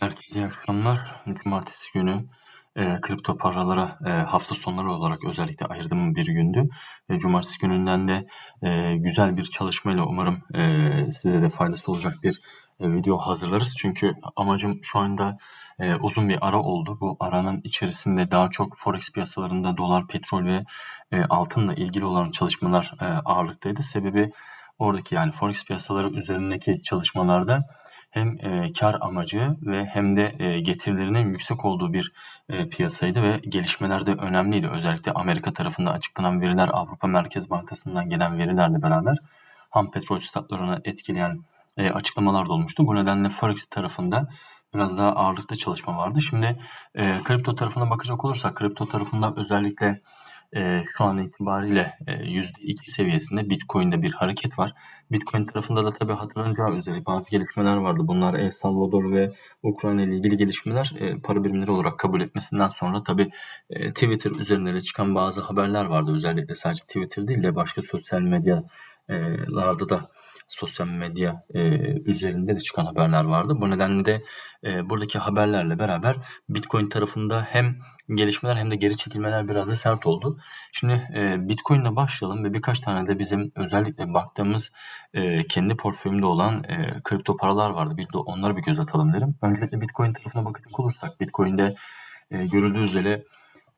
Herkese iyi akşamlar. Cumartesi günü e, kripto paralara e, hafta sonları olarak özellikle ayırdığım bir gündü. E, cumartesi gününden de e, güzel bir çalışmayla umarım e, size de faydası olacak bir e, video hazırlarız. Çünkü amacım şu anda e, uzun bir ara oldu. Bu aranın içerisinde daha çok forex piyasalarında dolar, petrol ve e, altınla ilgili olan çalışmalar e, ağırlıktaydı. Sebebi oradaki yani forex piyasaları üzerindeki çalışmalarda hem e, kar amacı ve hem de e, getirilerinin yüksek olduğu bir e, piyasaydı ve gelişmeler de önemliydi. Özellikle Amerika tarafında açıklanan veriler Avrupa Merkez Bankası'ndan gelen verilerle beraber ham petrol statlarını etkileyen e, açıklamalar da olmuştu. Bu nedenle Forex tarafında biraz daha ağırlıkta çalışma vardı. Şimdi e, kripto tarafına bakacak olursak kripto tarafında özellikle e, şu an itibariyle e, %2 seviyesinde Bitcoin'de bir hareket var. Bitcoin tarafında da tabii hatırlanacağı üzere bazı gelişmeler vardı. Bunlar El Salvador ve Ukrayna ile ilgili gelişmeler e, para birimleri olarak kabul etmesinden sonra tabii e, Twitter üzerinde çıkan bazı haberler vardı. Özellikle sadece Twitter değil de başka sosyal medyalarda da sosyal medya e, üzerinde de çıkan haberler vardı. Bu nedenle de e, buradaki haberlerle beraber Bitcoin tarafında hem gelişmeler hem de geri çekilmeler biraz da sert oldu. Şimdi e, Bitcoin ile başlayalım ve birkaç tane de bizim özellikle baktığımız e, kendi portföyümde olan e, kripto paralar vardı. Bir de onları bir göz atalım derim. Öncelikle Bitcoin tarafına bakacak olursak Bitcoin'de e, görüldüğü üzere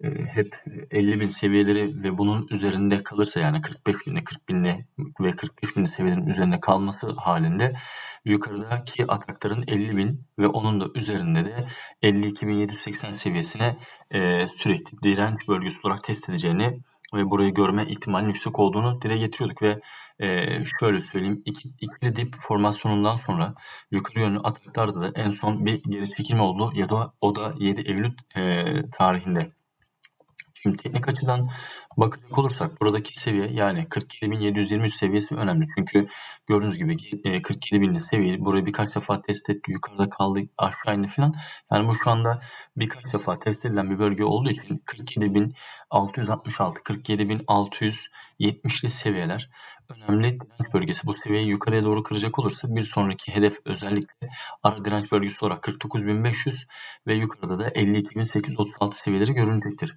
e, hep 50 bin seviyeleri ve bunun üzerinde kalırsa yani 45 binli 40 binli ve 45 binli seviyelerin üzerinde kalması halinde yukarıdaki atakların 50 bin ve onun da üzerinde de 52.780 seviyesine e, sürekli direnç bölgesi olarak test edeceğini ve burayı görme ihtimalinin yüksek olduğunu dile getiriyorduk ve e, şöyle söyleyeyim iki, ikili dip formasyonundan sonra yukarı yönlü ataklarda da en son bir geri çekilme oldu ya da o da 7 Eylül e, tarihinde Şimdi teknik açıdan bakacak olursak buradaki seviye yani 47.723 seviyesi önemli. Çünkü gördüğünüz gibi 47.000'li seviye burayı birkaç defa test etti. Yukarıda kaldı aşağı indi falan. Yani bu şu anda birkaç defa test edilen bir bölge olduğu için 47.666 47.670'li seviyeler önemli direnç bölgesi. Bu seviyeyi yukarıya doğru kıracak olursa bir sonraki hedef özellikle ara direnç bölgesi olarak 49.500 ve yukarıda da 52.836 seviyeleri görünecektir.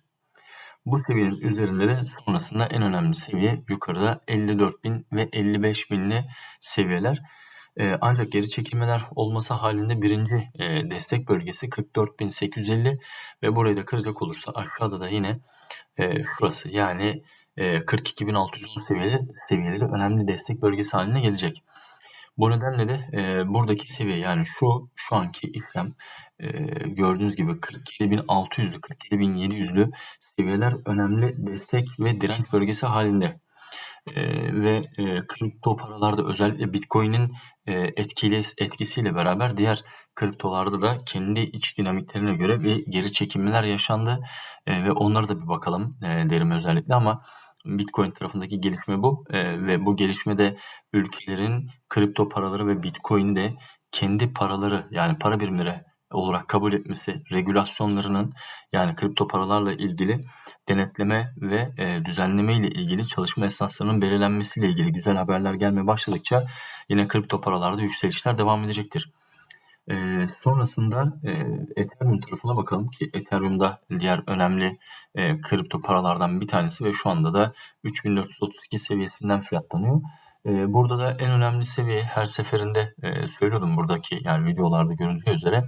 Bu seviyenin üzerinde de sonrasında en önemli seviye yukarıda 54.000 ve 55.000'li seviyeler. Ee, ancak geri çekilmeler olması halinde birinci e, destek bölgesi 44.850 ve burayı da kıracak olursa aşağıda da yine e, şurası yani e, 42.610 seviyeleri, seviyeleri önemli destek bölgesi haline gelecek. Bu nedenle de e, buradaki seviye yani şu şu anki işlem gördüğünüz gibi 47.600'lü 47.700'lü seviyeler önemli destek ve direnç bölgesi halinde. E, ve e, kripto paralarda özellikle Bitcoin'in e, etkili etkisiyle beraber diğer kriptolarda da kendi iç dinamiklerine göre bir geri çekilmeler yaşandı e, ve onlara da bir bakalım e, derim özellikle ama Bitcoin tarafındaki gelişme bu e, ve bu gelişmede ülkelerin kripto paraları ve Bitcoin'i de kendi paraları yani para birimleri olarak kabul etmesi, regülasyonlarının yani kripto paralarla ilgili denetleme ve e, düzenleme ile ilgili çalışma esaslarının belirlenmesiyle ilgili güzel haberler gelmeye başladıkça yine kripto paralarda yükselişler devam edecektir. E, sonrasında e, Ethereum tarafına bakalım ki Ethereum da diğer önemli e, kripto paralardan bir tanesi ve şu anda da 3432 seviyesinden fiyatlanıyor. E, burada da en önemli seviye her seferinde e, söylüyordum buradaki yani videolarda görüldüğü üzere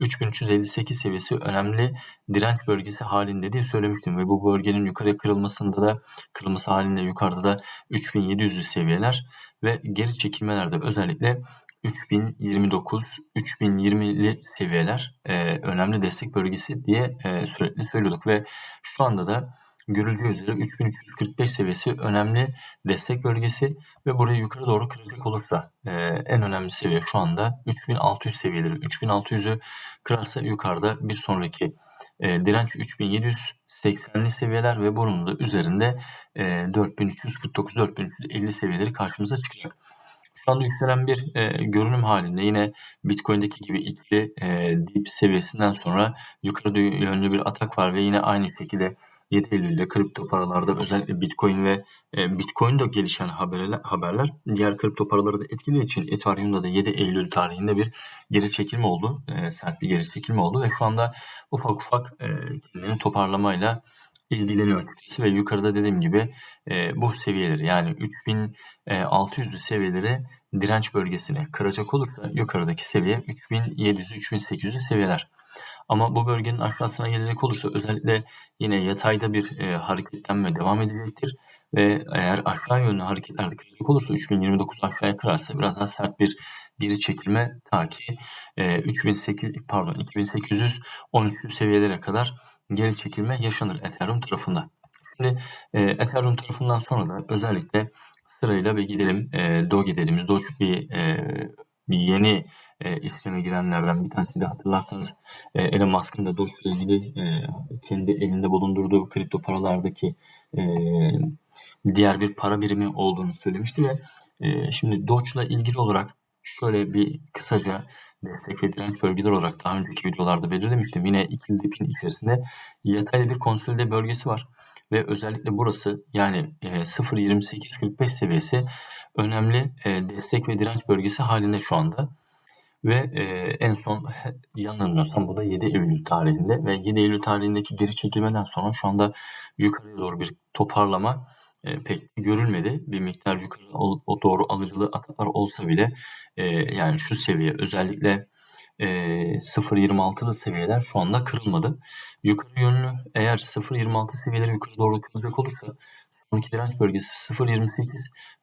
3358 seviyesi önemli direnç bölgesi halinde diye söylemiştim. Ve bu bölgenin yukarı kırılmasında da kırılması halinde yukarıda da 3700'lü seviyeler ve geri çekilmelerde özellikle 3029, 3020'li seviyeler e, önemli destek bölgesi diye e, sürekli söylüyorduk. Ve şu anda da görüldüğü üzere 3345 seviyesi önemli destek bölgesi ve burayı yukarı doğru kıracak olursa e, en önemli seviye şu anda 3600 seviyeleri. 3600'ü kırarsa yukarıda bir sonraki e, direnç 3780'li seviyeler ve bunun da üzerinde e, 4349-4350 seviyeleri karşımıza çıkacak. Şu anda yükselen bir e, görünüm halinde yine Bitcoin'deki gibi ikili e, dip seviyesinden sonra yukarı yönlü bir atak var ve yine aynı şekilde 7 Eylül'de kripto paralarda özellikle Bitcoin ve e, Bitcoin'de gelişen haberler, haberler diğer kripto paraları da etkilediği için Ethereum'da da 7 Eylül tarihinde bir geri çekilme oldu. E, sert bir geri çekilme oldu ve şu anda ufak ufak e, kendini toparlamayla ilgileniyor ve yukarıda dediğim gibi e, bu seviyeleri yani 3600 seviyeleri direnç bölgesine kıracak olursa yukarıdaki seviye 3700-3800 seviyeler. Ama bu bölgenin aşağısına gelecek olursa özellikle yine yatayda bir e, hareketlenme devam edecektir. Ve eğer aşağı yönlü hareketlerde kıracak olursa 3029 aşağıya kırarsa biraz daha sert bir geri çekilme ta ki e, 3800 pardon 2813 seviyelere kadar geri çekilme yaşanır Ethereum tarafında. Şimdi e, Ethereum tarafından sonra da özellikle sırayla bir gidelim e, Doge dediğimiz Doge bir e, yeni e, işleme girenlerden bir tanesi de hatırlarsanız e, Elon Musk'ın da Doge ilgili e, kendi elinde bulundurduğu kripto paralardaki e, diğer bir para birimi olduğunu söylemişti ve e, şimdi Doge ile ilgili olarak şöyle bir kısaca destek ve direnç bölgeleri olarak daha önceki videolarda belirlemiştim. Yine ikili dipin içerisinde yataylı bir konsolide bölgesi var. Ve özellikle burası yani e, 0.28-45 seviyesi önemli e, destek ve direnç bölgesi halinde şu anda. Ve e, en son yanılmıyorsam bu da 7 Eylül tarihinde ve 7 Eylül tarihindeki geri çekilmeden sonra şu anda yukarıya doğru bir toparlama e, pek görülmedi. Bir miktar yukarı o, doğru alıcılı ataklar olsa bile e, yani şu seviye özellikle e, 0.26'lı seviyeler şu anda kırılmadı. Yukarı yönlü eğer 0.26 seviyeleri yukarı doğru kırılacak olursa sonraki direnç bölgesi 0.28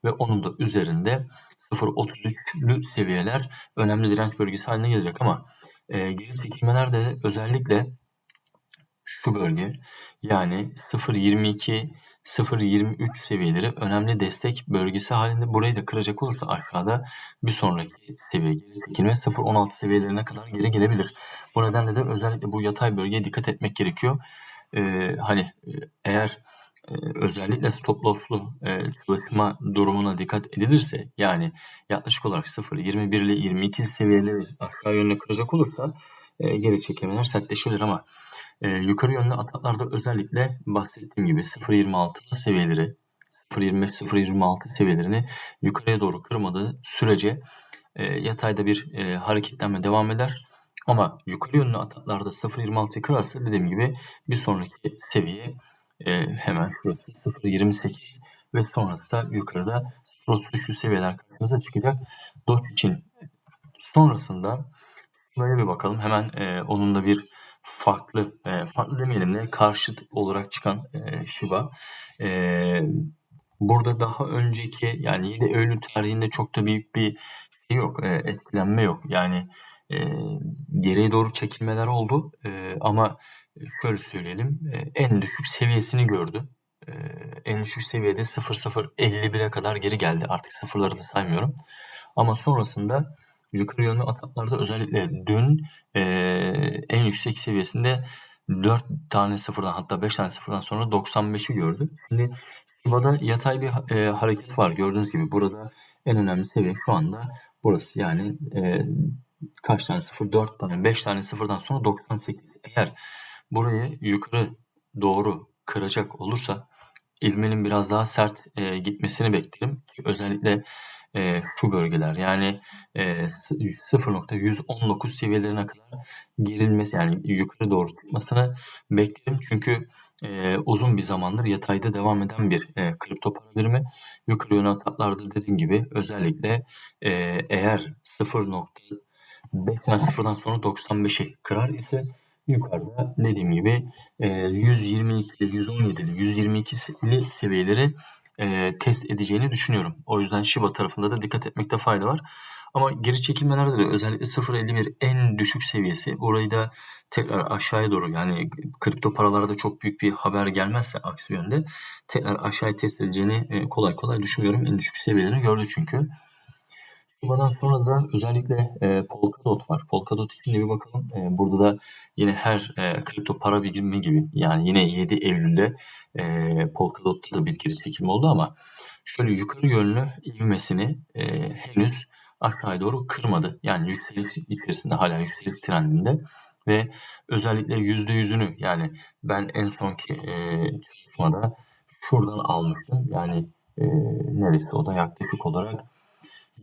ve onun da üzerinde 0.33'lü seviyeler önemli direnç bölgesi haline gelecek ama e, geri çekilmeler özellikle şu bölge yani 0.22 0.23 seviyeleri önemli destek bölgesi halinde burayı da kıracak olursa aşağıda bir sonraki seviye geri çekilme 0.16 seviyelerine kadar geri gelebilir. Bu nedenle de özellikle bu yatay bölgeye dikkat etmek gerekiyor. Ee, hani e, eğer özellikle stop loss'lu e, çalışma durumuna dikkat edilirse yani yaklaşık olarak 0.21 ile 22 seviyeleri aşağı yönlü kıracak olursa e, geri çekilmeler sertleşebilir ama e, yukarı yönlü ataklarda özellikle bahsettiğim gibi 0.26 seviyeleri 0.25-0.26 seviyelerini yukarıya doğru kırmadığı sürece e, yatayda bir e, hareketlenme devam eder. Ama yukarı yönlü ataklarda 0.26'yı kırarsa dediğim gibi bir sonraki seviye e, hemen şurası 0.28 ve sonrası da yukarıda 0.33 seviyeler karşımıza çıkacak. Doge için sonrasında böyle bir bakalım. Hemen e, onun da bir farklı, e, farklı demeyelim de karşıt olarak çıkan e, Shiba. E, burada daha önceki yani 7 Eylül tarihinde çok da büyük bir şey yok, e, etkilenme yok. Yani e, geriye doğru çekilmeler oldu e, ama şöyle söyleyelim e, en düşük seviyesini gördü. E, en düşük seviyede 0.051'e kadar geri geldi. Artık sıfırları da saymıyorum. Ama sonrasında yukarı yönlü ataklarda özellikle dün e, en yüksek seviyesinde 4 tane sıfırdan hatta 5 tane sıfırdan sonra 95'i gördü. Şimdi Shiba'da yatay bir e, hareket var. Gördüğünüz gibi burada en önemli seviye şu anda burası. Yani e, kaç tane sıfır? 4 tane, 5 tane sıfırdan sonra 98. Eğer burayı yukarı doğru kıracak olursa ivmenin biraz daha sert e, gitmesini beklerim. Özellikle e, şu bölgeler yani e, 0.119 seviyelerine kadar gerilmesi yani yukarı doğru çıkmasını beklerim. Çünkü e, uzun bir zamandır yatayda devam eden bir e, kripto para birimi. Yukarı yönlü ataklarda dediğim gibi özellikle e, eğer 0.5 sıfırdan sonra 95'i kırar ise yukarıda dediğim gibi e, 122'li, 117'li, 122'li seviyeleri e, test edeceğini düşünüyorum. O yüzden Shiba tarafında da dikkat etmekte fayda var. Ama geri çekilmelerde de özellikle 0.51 en düşük seviyesi. Orayı da tekrar aşağıya doğru yani kripto paralarda çok büyük bir haber gelmezse aksi yönde tekrar aşağıya test edeceğini e, kolay kolay düşünmüyorum. En düşük seviyelerini gördü çünkü. Shiba'dan sonra da özellikle e, Polkadot var. Polkadot için de bir bakalım. E, burada da yine her e, kripto para birimi gibi yani yine 7 Eylül'de e, Polkadot'ta da bir geri çekilme oldu ama şöyle yukarı yönlü ivmesini e, henüz aşağıya doğru kırmadı. Yani yükseliş içerisinde hala yükseliş trendinde ve özellikle %100'ünü yani ben en sonki e, çalışmada şuradan almıştım. Yani e, neresi o da yaklaşık olarak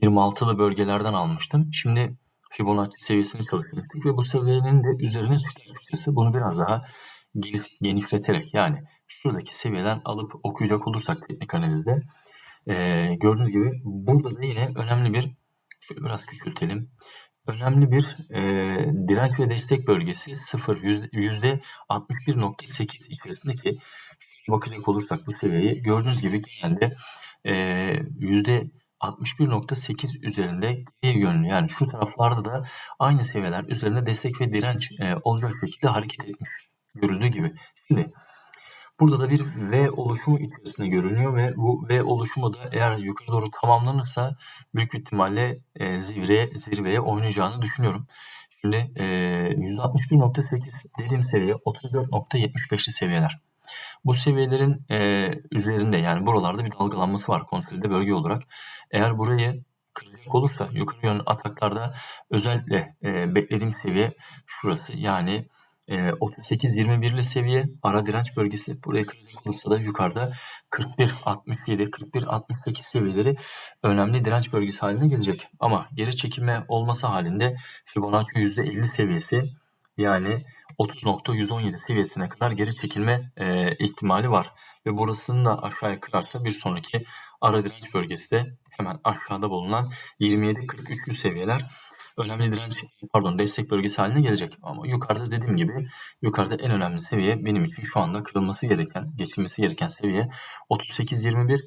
26'lı bölgelerden almıştım. Şimdi Fibonacci seviyesini çalışmıştık ve bu seviyenin de üzerine açıkçası. Bunu biraz daha geniş, genişleterek yani şuradaki seviyeden alıp okuyacak olursak teknik analizde e, gördüğünüz gibi burada da yine önemli bir şöyle biraz küçültelim. Önemli bir e, direnç ve destek bölgesi 0 yüzde 61.8 içerisindeki bakacak olursak bu seviyeyi gördüğünüz gibi genelde e, yüzde 61.8 üzerinde geriye yönlü yani şu taraflarda da aynı seviyeler üzerinde destek ve direnç e, olacak şekilde hareket etmiş görüldüğü gibi. Şimdi burada da bir V oluşumu içerisinde görünüyor ve bu V oluşumu da eğer yukarı doğru tamamlanırsa büyük ihtimalle e, zirveye, zirveye oynayacağını düşünüyorum. Şimdi e, 161.8 dediğim seviye 34.75'li seviyeler. Bu seviyelerin e, üzerinde yani buralarda bir dalgalanması var konsolide bölge olarak. Eğer burayı kıracak olursa yukarı yönlü ataklarda özellikle e, beklediğim seviye şurası. Yani e, 38-21'li seviye ara direnç bölgesi. Burayı kıracak olursa da yukarıda 41-67, 41-68 seviyeleri önemli direnç bölgesi haline gelecek. Ama geri çekilme olması halinde Fibonacci %50 seviyesi yani 30.117 seviyesine kadar geri çekilme e, ihtimali var. Ve burasını da aşağıya kırarsa bir sonraki ara direnç bölgesi de hemen aşağıda bulunan 27-43'lü seviyeler önemli direnç pardon destek bölgesi haline gelecek. Ama yukarıda dediğim gibi yukarıda en önemli seviye benim için şu anda kırılması gereken, geçilmesi gereken seviye 38-21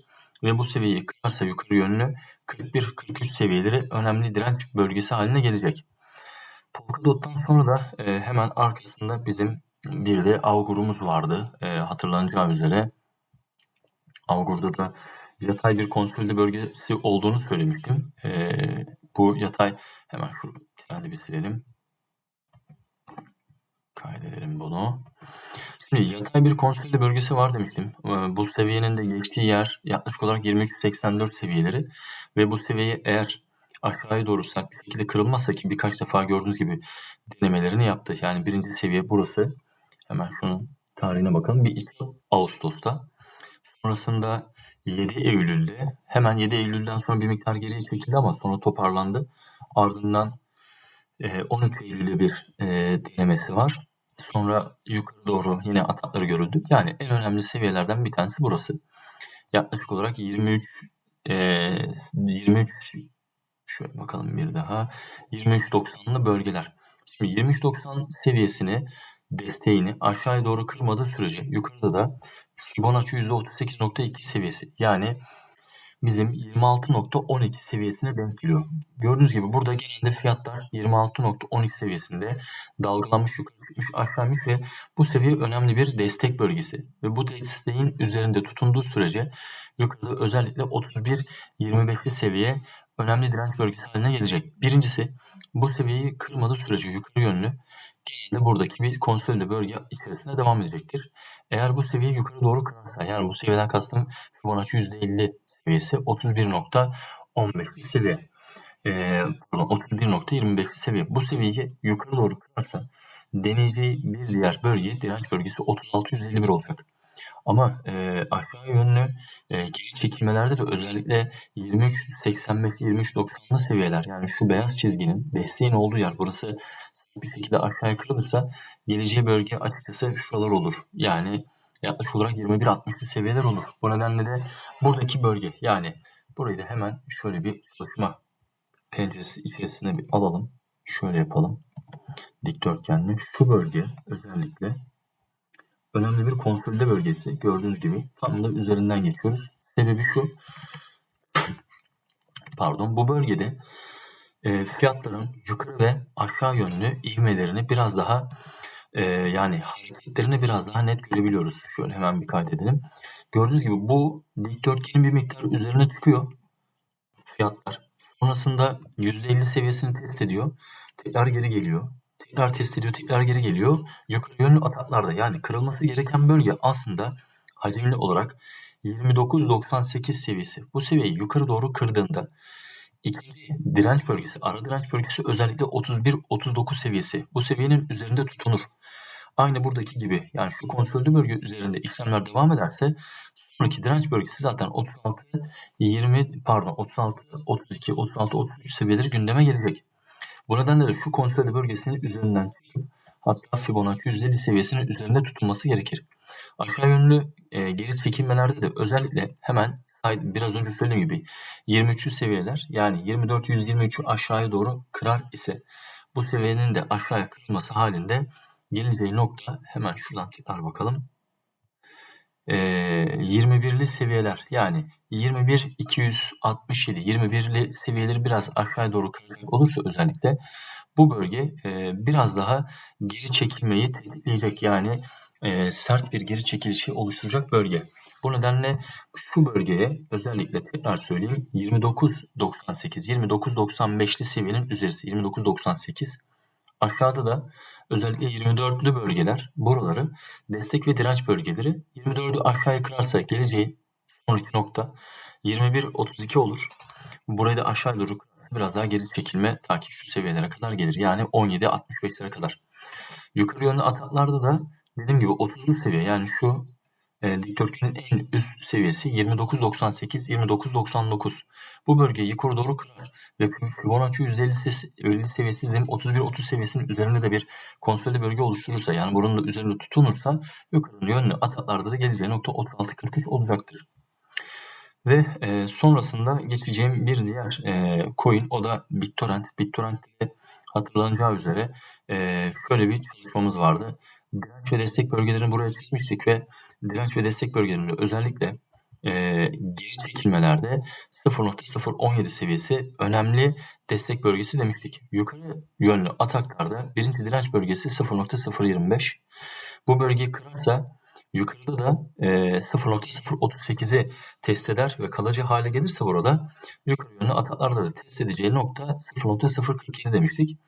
ve bu seviyeyi kırarsa yukarı yönlü 41-43 seviyeleri önemli direnç bölgesi haline gelecek. Polkadot'tan sonra da e, hemen arkasında bizim bir de Augur'umuz vardı. E, hatırlanacağı üzere Augur'da da yatay bir konsolide bölgesi olduğunu söylemiştim. E, bu yatay hemen şu trendi bir silelim. Kaydedelim bunu. Şimdi yatay bir konsolide bölgesi var demiştim. E, bu seviyenin de geçtiği yer yaklaşık olarak 2384 seviyeleri ve bu seviyeyi eğer aşağıya doğru sert bir şekilde kırılmazsa ki birkaç defa gördüğünüz gibi denemelerini yaptı. Yani birinci seviye burası. Hemen şunun tarihine bakalım. Bir 2 Ağustos'ta. Sonrasında 7 Eylül'de hemen 7 Eylül'den sonra bir miktar geriye çekildi ama sonra toparlandı. Ardından 13 e, Eylül'de bir e, denemesi var. Sonra yukarı doğru yine atakları görüldü. Yani en önemli seviyelerden bir tanesi burası. Yaklaşık olarak 23 23 Şöyle bakalım bir daha. 23.90'lı bölgeler. Şimdi 23.90 seviyesini desteğini aşağıya doğru kırmadığı sürece yukarıda da Fibonacci %38.2 seviyesi yani bizim 26.12 seviyesine denk geliyor. Gördüğünüz gibi burada genelde fiyatlar 26.12 seviyesinde dalgalanmış yukarı çıkmış aşağımış ve bu seviye önemli bir destek bölgesi. Ve bu desteğin üzerinde tutunduğu sürece yukarıda özellikle 31-25'li seviye önemli direnç bölgesi haline gelecek. Birincisi bu seviyeyi kırmadığı sürece yukarı yönlü genelde buradaki bir konsolide bölge içerisinde devam edecektir. Eğer bu seviye yukarı doğru kırılsa yani bu seviyeden kastım Fibonacci %50 seviyesi 31.15 seviye. Ee, pardon 31.25 seviye. Bu seviyeyi yukarı doğru kırarsa deneyeceği bir diğer bölge direnç bölgesi 36.151 olacak. Ama e, aşağı yönlü e, geri çekilmelerde de özellikle 23.85-23.90'lı seviyeler yani şu beyaz çizginin desteğin olduğu yer burası bir şekilde aşağıya kırılırsa geleceği bölge açıkçası şuralar olur. Yani yaklaşık olarak 21-60'lı seviyeler olur. Bu nedenle de buradaki bölge yani burayı da hemen şöyle bir çalışma penceresi içerisine bir alalım. Şöyle yapalım. Dikdörtgenli. Şu bölge özellikle önemli bir konsolide bölgesi. Gördüğünüz gibi tam da üzerinden geçiyoruz. Sebebi şu. Pardon bu bölgede e, fiyatların yukarı ve aşağı yönlü ivmelerini biraz daha e, yani hareketlerini biraz daha net görebiliyoruz. Şöyle hemen bir kaydedelim. Gördüğünüz gibi bu dikdörtgenin bir miktar üzerine çıkıyor fiyatlar. Sonrasında %50 seviyesini test ediyor. Tekrar geri geliyor tekrar test ediyor, tekrar geri geliyor. Yukarı yönlü ataklarda yani kırılması gereken bölge aslında hacimli olarak 29.98 seviyesi. Bu seviyeyi yukarı doğru kırdığında ikinci direnç bölgesi, ara direnç bölgesi özellikle 31-39 seviyesi. Bu seviyenin üzerinde tutunur. Aynı buradaki gibi yani şu konsolide bölge üzerinde işlemler devam ederse sonraki direnç bölgesi zaten 36 20 pardon 36 32 36 33 seviyeleri gündeme gelecek. Bu nedenle de şu konsolide bölgesinin üzerinden çıkıp hatta Fibonacci 150 seviyesinin üzerinde tutulması gerekir. Aşağı yönlü e, geri çekilmelerde de özellikle hemen biraz önce söylediğim gibi 23 seviyeler yani 24 123'ü aşağıya doğru kırar ise bu seviyenin de aşağıya kırılması halinde geleceği nokta hemen şuradan tekrar bakalım. Ee, 21'li seviyeler. Yani 21 267 21'li seviyeleri biraz aşağıya doğru kıracak olursa özellikle bu bölge e, biraz daha geri çekilmeyi tetikleyecek. Yani e, sert bir geri çekilişi oluşturacak bölge. Bu nedenle şu bölgeye özellikle tekrar söyleyeyim 29.98 29.95'li seviyenin üzerisi. 29.98 aşağıda da özellikle 24'lü bölgeler buraları destek ve direnç bölgeleri 24'ü aşağıya kırarsa geleceği sonraki nokta 21.32 olur. Burayı da aşağı doğru biraz daha geri çekilme takip şu seviyelere kadar gelir. Yani 17.65'lere kadar. Yukarı yönlü ataklarda da dediğim gibi 30'lu seviye yani şu e, dikdörtgenin en üst seviyesi 29.98 29.99. Bu bölgeyi yukarı doğru kırar ve Fibonacci 150 50 seviyesi 31-30 seviyesinin üzerinde de bir konsolide bölge oluşturursa yani buranın da üzerinde tutunursa yukarı yönlü ataklarda da geleceği nokta 36-43 olacaktır. Ve e, sonrasında geçeceğim bir diğer e, coin o da BitTorrent. BitTorrent'te hatırlanacağı üzere e, şöyle bir çalışmamız vardı. Direnç ve destek bölgelerini buraya çizmiştik ve direnç ve destek bölgelerinde özellikle e, geri çekilmelerde 0.017 seviyesi önemli destek bölgesi demiştik. Yukarı yönlü ataklarda birinci direnç bölgesi 0.025. Bu bölgeyi kırarsa yukarıda da e, 0.038'i test eder ve kalıcı hale gelirse burada yukarı yönlü ataklarda da test edeceği nokta 0.047 demiştik.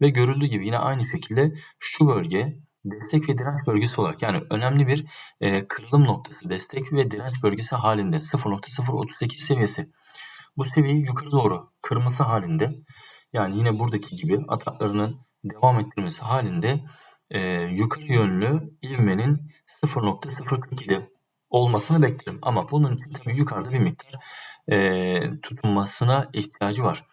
Ve görüldüğü gibi yine aynı şekilde şu bölge destek ve direnç bölgesi olarak yani önemli bir e, kırılım noktası destek ve direnç bölgesi halinde 0.038 seviyesi. Bu seviyeyi yukarı doğru kırması halinde yani yine buradaki gibi ataklarının devam ettirmesi halinde e, yukarı yönlü ivmenin 0.047 olmasını beklerim. Ama bunun için tabii yukarıda bir miktar e, tutunmasına ihtiyacı var.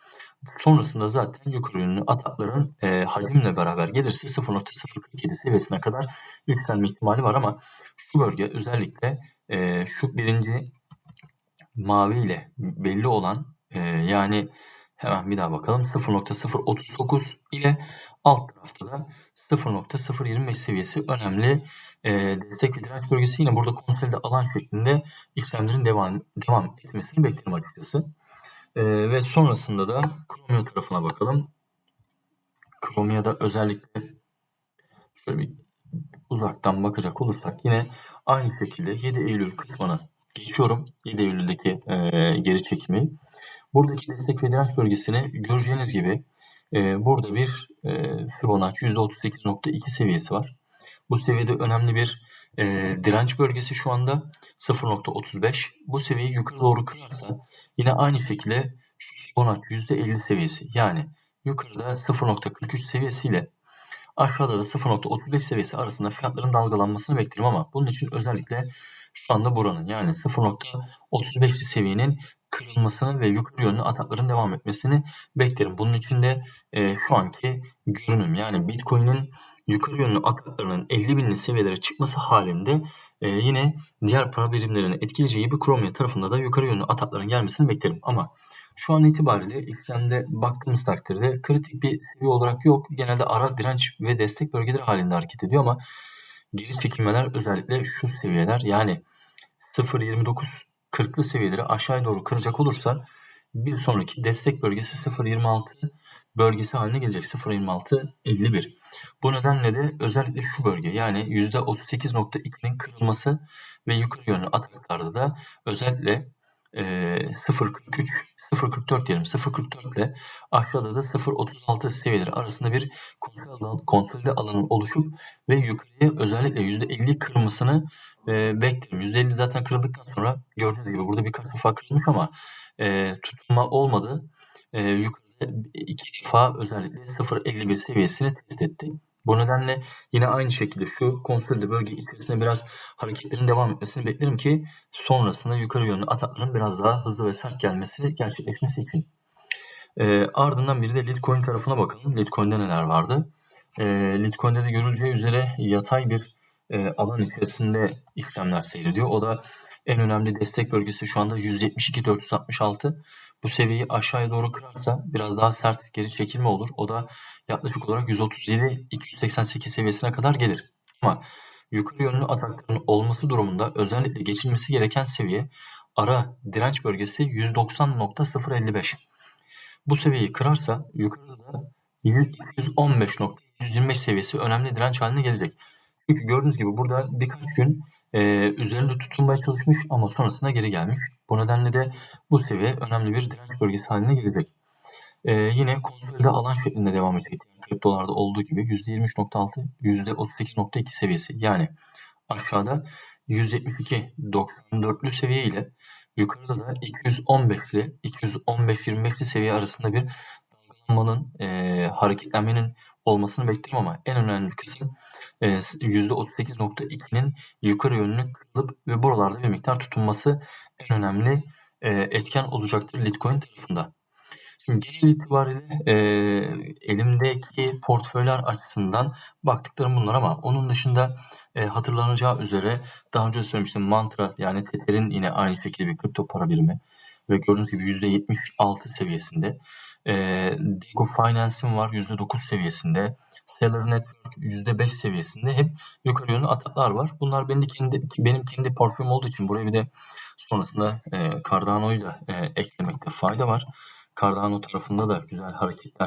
Sonrasında zaten yukarı yönlü atakların e, hacimle beraber gelirse 0.047 seviyesine kadar yükselme ihtimali var ama şu bölge özellikle e, şu birinci mavi ile belli olan e, yani hemen bir daha bakalım 0.039 ile alt tarafta da 0.025 seviyesi önemli e, destek ve direnç bölgesi yine burada konsolide alan şeklinde işlemlerin devam, devam etmesini beklerim açıkçası. Ee, ve sonrasında da Chromia tarafına bakalım. Chromia'da özellikle şöyle bir uzaktan bakacak olursak yine aynı şekilde 7 Eylül kısmına geçiyorum. 7 Eylül'deki e, geri çekimi. Buradaki destek ve direnç bölgesini göreceğiniz gibi e, burada bir e, Fibonacci %38.2 seviyesi var. Bu seviyede önemli bir e, direnç bölgesi şu anda 0.35. Bu seviyeyi yukarı doğru kırarsa yine aynı şekilde Fibonacci %50 seviyesi yani yukarıda 0.43 seviyesiyle aşağıda da 0.35 seviyesi arasında fiyatların dalgalanmasını beklerim ama bunun için özellikle şu anda buranın yani 0.35 seviyenin kırılmasını ve yukarı yönlü atakların devam etmesini beklerim. Bunun için de e, şu anki görünüm yani Bitcoin'in yukarı yönlü ataklarının 50 binli seviyelere çıkması halinde e, yine diğer para birimlerini etkileyeceği bir Chromia tarafında da yukarı yönlü atakların gelmesini beklerim. Ama şu an itibariyle işlemde baktığımız takdirde kritik bir seviye olarak yok. Genelde ara direnç ve destek bölgeleri halinde hareket ediyor ama geri çekilmeler özellikle şu seviyeler yani 0.29 40'lı seviyeleri aşağıya doğru kıracak olursa bir sonraki destek bölgesi 0.26 bölgesi haline gelecek. 0.26 51. Bu nedenle de özellikle şu bölge yani %38.2'nin kırılması ve yukarı yönlü ataklarda da özellikle e, 0.43 0.44 diyelim 0.44 ile aşağıda da 0.36 seviyeleri arasında bir konsolide alanın oluşup ve yukarıya özellikle %50 kırmasını e, beklerim. %50 zaten kırıldıktan sonra gördüğünüz gibi burada birkaç defa kırılmış ama e, tutunma olmadı. e, yukarıda iki defa özellikle 0.51 seviyesini test etti. Bu nedenle yine aynı şekilde şu konsolide bölge içerisinde biraz hareketlerin devam etmesini beklerim ki sonrasında yukarı yönlü atakların biraz daha hızlı ve sert gelmesi gerçekleşmesi için. E, ardından bir de Litecoin tarafına bakalım. Litecoin'de neler vardı? E, Litecoin'de de görüleceği üzere yatay bir e, alan içerisinde işlemler seyrediyor. O da en önemli destek bölgesi şu anda 172.466. Bu seviyeyi aşağıya doğru kırarsa biraz daha sert geri çekilme olur. O da yaklaşık olarak 137-288 seviyesine kadar gelir. Ama yukarı yönlü atakların olması durumunda özellikle geçilmesi gereken seviye ara direnç bölgesi 190.055. Bu seviyeyi kırarsa yukarıda da 115.125 seviyesi önemli direnç haline gelecek. Çünkü gördüğünüz gibi burada birkaç gün e, üzerinde tutunmaya çalışmış ama sonrasında geri gelmiş. Bu nedenle de bu seviye önemli bir direnç bölgesi haline gelecek. E, yine konsolide alan şeklinde devam edecek. Kriptolarda olduğu gibi %23.6, %38.2 seviyesi. Yani aşağıda 172.94'lü seviye ile yukarıda da 215'li 215-25'li seviye arasında bir dalgalanmanın e, hareketlenmenin olmasını beklerim ama en önemli kısım %38.2'nin yukarı yönlü kırılıp ve buralarda bir miktar tutunması en önemli e, etken olacaktır Litecoin tarafında. Şimdi genel itibariyle e, elimdeki portföyler açısından baktıklarım bunlar ama onun dışında e, hatırlanacağı üzere daha önce söylemiştim Mantra yani Tether'in yine aynı şekilde bir kripto para birimi ve gördüğünüz gibi %76 seviyesinde. E, Digo Finance'in var %9 seviyesinde. Stellar Network %5 seviyesinde hep yukarı yönlü ataklar var. Bunlar benim kendi benim kendi portföyüm olduğu için buraya bir de sonrasında e, Cardano'yu da e, eklemekte fayda var. Cardano tarafında da güzel hareketler